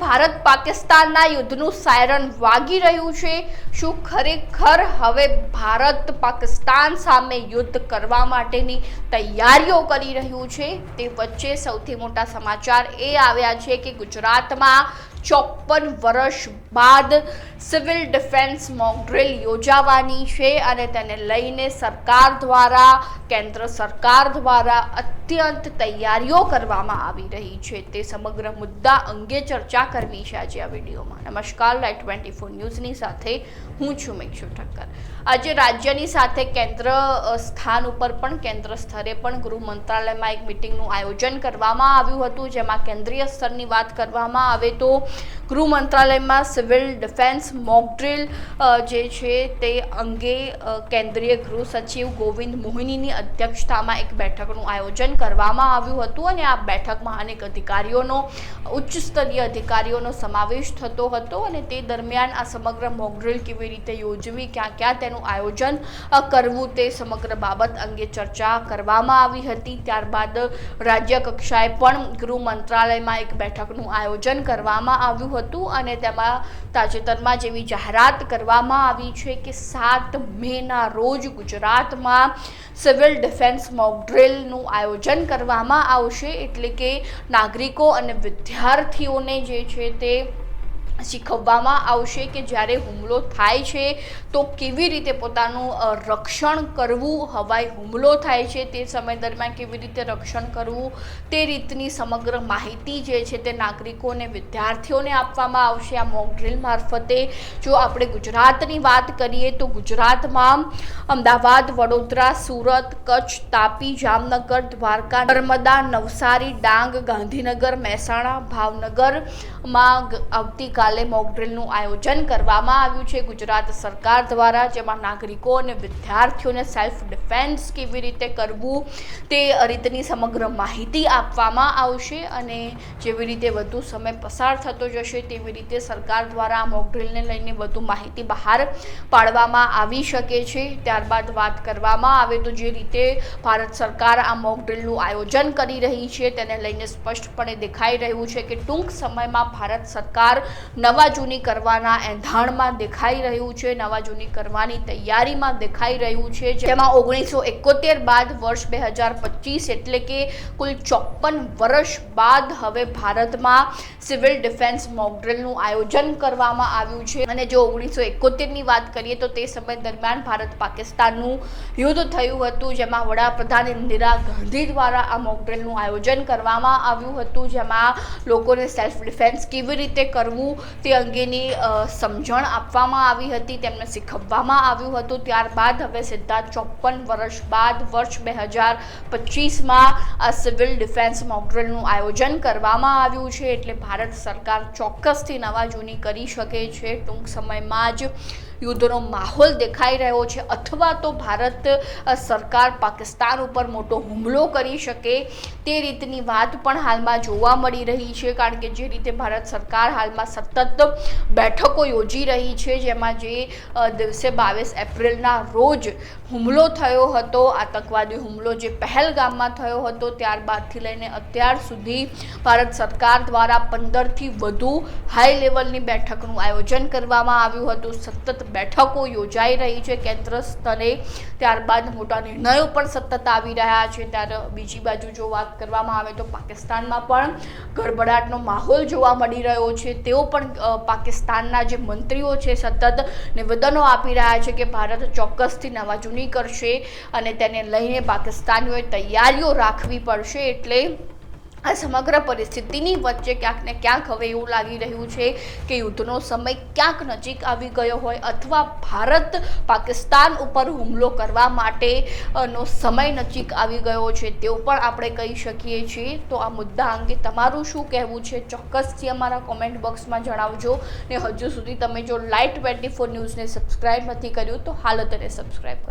ભારત પાકિસ્તાનના યુદ્ધનું સાયરન વાગી રહ્યું છે? શું ખરેખર હવે ભારત પાકિસ્તાન સામે યુદ્ધ કરવા માટેની તૈયારીઓ કરી રહ્યું છે? તે વચ્ચે સૌથી મોટા સમાચાર એ આવ્યા છે કે ગુજરાતમાં ચોપન વર્ષ બાદ સિવિલ ડિફેન્સ મોક ડ્રિલ યોજાવાની છે અને તેને લઈને સરકાર દ્વારા, કેન્દ્ર સરકાર દ્વારા અત્યંત તૈયારીઓ કરવામાં આવી રહી છે. તે સમગ્ર મુદ્દા અંગે ચર્ચા કરવી છે આજે આ વિડીયોમાં. નમસ્કાર લાઈટ ટ્વેન્ટી ફોર ન્યૂઝની સાથે હું છું મેક્ષુ ઠક્કર. આજે રાજ્યની સાથે કેન્દ્ર સ્થાન ઉપર પણ, કેન્દ્ર સ્તરે પણ ગૃહ મંત્રાલયમાં એક મિટિંગનું આયોજન કરવામાં આવ્યું હતું, જેમાં કેન્દ્રીય સ્તરની વાત કરવામાં આવે તો ગૃહ મંત્રાલયમાં સિવિલ ડિફેન્સ મોક ડ્રિલ જે છે તે અંગે કેન્દ્રીય ગૃહ સચિવ ગોવિંદ મોહિનીની અધ્યક્ષતામાં એક બેઠકનું આયોજન કરવામાં આવ્યું હતું અને આ બેઠકમાં અનેક અધિકારીઓનો, ઉચ્ચ સ્તરીય અધિકારીઓનો સમાવેશ થતો હતો અને તે દરમિયાન આ સમગ્ર મોક ડ્રિલ કેવી રીતે યોજવી, ક્યાં ક્યાં તેનું આયોજન કરવું તે સમગ્ર બાબત અંગે ચર્ચા કરવામાં આવી હતી. ત્યારબાદ રાજ્ય કક્ષાએ પણ ગૃહ મંત્રાલયમાં એક બેઠકનું આયોજન કરવામાં આવ્યું હતું અને તેમાં તાજેતરમાં જેવી જાહેરાત કરવામાં આવી છે કે સાત મેના રોજ ગુજરાતમાં સિવિલ ડિફેન્સ મોક ડ્રિલનું આયોજન કરવામાં આવશે. એટલે કે નાગરિકો અને વિદ્યાર્થીઓને જે છે તે શીખવવામાં આવશે કે જ્યારે હુમલો થાય છે, તો કેવી રીતે પોતાનું રક્ષણ કરવું, હવાઈ હુમલો થાય છે તે સમય દરમિયાન કેવી રીતે રક્ષણ કરવું, તે રીતની સમગ્ર માહિતી જે છે તે નાગરિકોને, વિદ્યાર્થીઓને આપવામાં આવશે આ મોક ડ્રિલ મારફતે. જો આપણે ગુજરાતની વાત કરીએ તો ગુજરાતમાં અમદાવાદ, વડોદરા, સુરત, કચ્છ, તાપી, જામનગર, દ્વારકા, નર્મદા, નવસારી, ડાંગ, ગાંધીનગર, મહેસાણા, ભાવનગરમાં આવતીકાલ મોક ડ્રિલનું આયોજન કરવામાં આવ્યું છે. ગુજરાત સરકાર દ્વારા જેમાં નાગરિકો અને વિદ્યાર્થીઓને સેલ્ફ ડિફેન્સ કેવી રીતે કરવું તે રીતની સમગ્ર માહિતી આપવામાં આવશે અને જેવી રીતે વધુ સમય પસાર થતો જશે તેવી રીતે સરકાર દ્વારા આ મોકડ્રીલને લઈને વધુ માહિતી બહાર પાડવામાં આવી શકે છે. ત્યારબાદ વાત કરવામાં આવે તો જે રીતે ભારત સરકાર આ મોકડ્રીલનું આયોજન કરી રહી છે તેને લઈને સ્પષ્ટપણે દેખાઈ રહ્યું છે કે ટૂંક સમયમાં ભારત સરકાર નવા જૂની કરવાના એંધાણમાં દેખાઈ રહ્યું છે નવા જૂની કરવાની તૈયારીમાં દેખાઈ રહ્યું છે, જેમાં ઓગણીસો એકોતેર બાદ વર્ષ બે હજાર પચીસ એટલે કે કુલ ચોપન વર્ષ બાદ હવે ભારતમાં સિવિલ ડિફેન્સ મોકડ્રિલનું આયોજન કરવામાં આવ્યું છે. અને જો ઓગણીસો એકોતેરની વાત કરીએ તો તે સમય દરમિયાન ભારત પાકિસ્તાનનું યુદ્ધ થયું હતું, જેમાં વડાપ્રધાન ઇન્દિરા ગાંધી દ્વારા આ મોકડ્રિલનું આયોજન કરવામાં આવ્યું હતું, જેમાં લોકોને સેલ્ફ ડિફેન્સ કેવી રીતે કરવું તે અંગેની સમજણ આપવામાં આવી હતી, તેમને શીખવવામાં આવ્યું હતું. ત્યારબાદ હવે સીધા ચોપન વર્ષ બાદ વર્ષ બે હજાર પચીસમાં આ સિવિલ ડિફેન્સ મોકડ્રિલનું આયોજન કરવામાં આવ્યું છે. એટલે ભારત સરકાર ચોક્કસથી નવા જૂની કરી શકે છે. ટૂંક સમયમાં જ યુદ્ધનો માહોલ દેખાઈ રહ્યો છે. અથવા તો ભારત સરકાર પાકિસ્તાન ઉપર મોટો હુમલો કરી શકે તે રીતની વાત પણ હાલમાં જોવા મળી રહી છે. કારણ કે જે રીતે ભારત સરકાર હાલમાં સતત બેઠકો યોજી રહી છે, જેમાં જે દિવસે બાવીસ એપ્રિલના રોજ હુમલો થયો હતો, આતંકવાદી હુમલો જે પહેલગામમાં થયો હતો, ત્યારબાદથી લઈને અત્યાર સુધી ભારત સરકાર દ્વારા પંદરથી વધુ હાઈ લેવલની બેઠકનું આયોજન કરવામાં આવ્યું હતું. સતત બેઠકો યોજાઈ રહી છે કેન્દ્ર સ્તરે. ત્યારબાદ મોટા નિર્ણયો પણ સતત આવી રહ્યા છે. ત્યારે બીજી બાજુ જો વાત કરવામાં આવે તો પાકિસ્તાનમાં પણ ગડબડાટનો માહોલ જોવા મળી રહ્યો છે. તેઓ પણ પાકિસ્તાનના જે મંત્રીઓ છે સતત નિવેદનો આપી રહ્યા છે કે ભારત ચોક્કસથી નવા જૂની કરશે અને તેને લઈને પાકિસ્તાનીઓએ તૈયારીઓ રાખવી પડશે એટલે આ સમગ્ર પરિસ્થિતિની વચ્ચે ક્યાંક ને ક્યાંક હવે એવું લાગી રહ્યું છે કે યુદ્ધનો સમય ક્યાંક નજીક આવી ગયો હોય અથવા ભારત પાકિસ્તાન ઉપર હુમલો કરવા માટે નો સમય નજીક આવી ગયો છે તેવું પણ આપણે કહી શકીએ છીએ. તો આ મુદ્દા અંગે તમારું શું કહેવું છે? ચોક્કસથી અમારા કોમેન્ટ બોક્સમાં જણાવજો. ને હજુ સુધી તમે જો લાઈટ ટ્વેન્ટી ફોર ન્યૂઝને સબસ્ક્રાઈબ નથી કર્યું તો હાલ તેને સબસ્ક્રાઈબ કરી